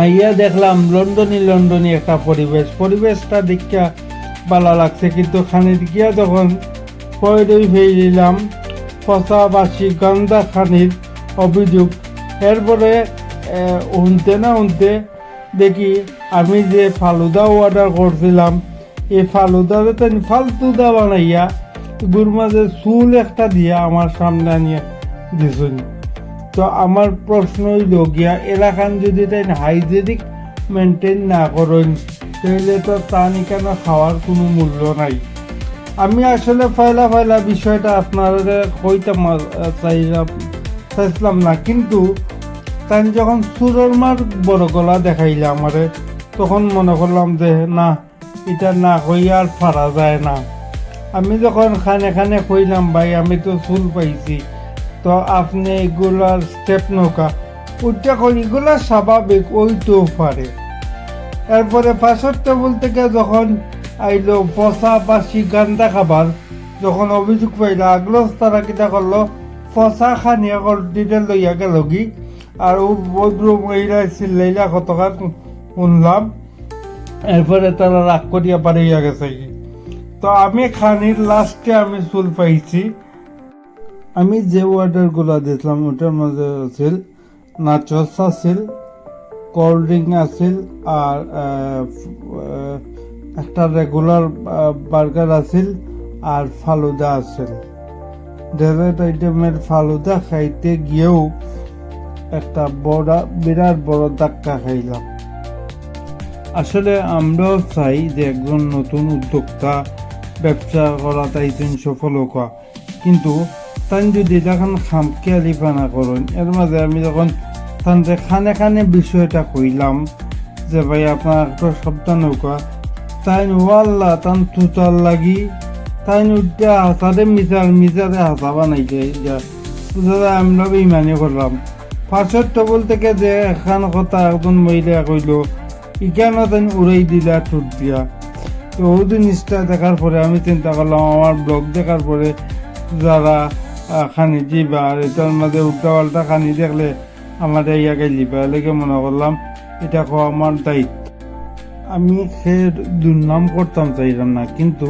আইয়া দেখলাম লন্ডনই লন্ডনই একটা পরিবেশ। পরিবেশটা দেখিয়া ভালো লাগছে, কিন্তু খানির গিয়া যখন পয়রই ফেলিলাম পচাবাসী গন্ধা খানির অভিযোগ। এরপরে উনতে না উনতে দেখি আমি যে ফালুদা অর্ডার করছিলাম এই ফালুদারে তো ফালতুদা বানাইয়া গুর মাঝে চুল একটা দিয়া আমার সামনে আনিয়া দিছুন। তো আমার প্রশ্ন হইল গিয়া এলাকান যদি তাই হাইজেনিক মেনটেন না করেন তাহলে তো তান এখানে খাওয়ার কোনো মূল্য নাই। আমি আসলে ফয়লা ফয়লা বিষয়টা আপনারা কইতাম আহ, চাইলাম চাইছিলাম না কিন্তু তাই যখন সুরের মার বড় গলা দেখাইলে আমারে তখন মনে করলাম যে না এটা না কইয়া আর পারা যায় না। আমি যখন খানে খানে কইলাম ভাই আমি তো চুল পাইছি। তো আপনি এগুলার স্টেপ নৌকা। ওইটা কই, এগুলা স্বাভাবিক, ওইতেও পারে। এরপরে পাশের টেবল থেকে যখন আইলো পচা পাশি গান্দা খাবার, যখন অভিযোগ পাইলো আগ্রহ তারা কিটা করল, পচা খানিয়া দিতে লইয়া গেল কি? আর ও ভদ্র মহিলা চিল্লাইলা কতকা শুনলাম। এরপরে তারা রাগ করিয়া পারিয়া গেছে কি। তো আমি খানির লাস্টে আমি চুল পাইছি। আমি যে অর্ডারগুলো দিয়েছিলাম, ওটার মধ্যে আছিল নাচস আছিল কোল্ড ড্রিঙ্ক আছিল আর একটা রেগুলার বার্গার আছিল আর ফালুদা আছিল ডেজার্ট আইটেমের ফালুদা খাইতে গিয়েও একটা বড়, বিরাট বড় ধাক্কা খাইলাম। আসলে আমরাও চাই যে একজন নতুন উদ্যোক্তা, ব্যবসা করা তাইছেন সফল হোক কিন্তু তান যদি খামখেয়ালি পানা করেন, এর মাঝে আমি যখন তান যে খানে খানে বিষয়টা কইলাম, যে ভাই আপনার একটা সাবধান হোক তাই ওয়াল্লা তান তুতার লাগি তাই উঠতে হাসারে মিসার মিসারে হাসা বানাইছে যা যায় আমরা ইমানি করলাম। পাশের টেবল থেকে যে এখান কথা একজন মহিলা কইল, ইকানো তাই উড়াই দিলা টুট দিয়া। তো ওই জিনিসটা দেখার পরে আমি চিন্তা করলাম, আমার ব্লগ দেখার পরে যারা খানি দিবা আর এটার মধ্যে উল্টা পাল্টা খানি দেখলে আমার ইয়াকে লিবা লেগে মনে করলাম এটা খাওয়া আমার দায়িত্ব। আমি সে দুর্নাম করতাম চাইলাম না, কিন্তু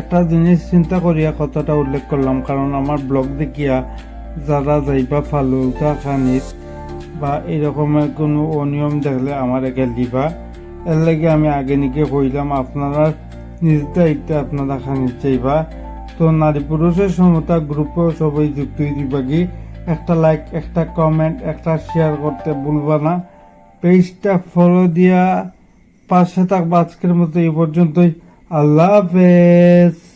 একটা জিনিস চিন্তা করিয়া কথাটা উল্লেখ করলাম, কারণ আমার ব্লগ দেখিয়া যারা যাইবা ফালুদা খানিত বা এরকমের কোনো অনিয়ম দেখলে আমার একে দিবা, এর লাগে আমি আগে নিকে কইলাম, আপনারা নিজ দায়িত্বে আপনারা খানিত চাইবা। তো নারী পুরুষের সমতা গ্রুপে সবাই যুক্ত হইতে কি? একটা লাইক একটা কমেন্ট একটা শেয়ার করতে ভুলবা না। পেজটা ফলো দিয়া পাশে থাকবা আজকের মতো এই পর্যন্তই। আল্লাহ হাফেজ।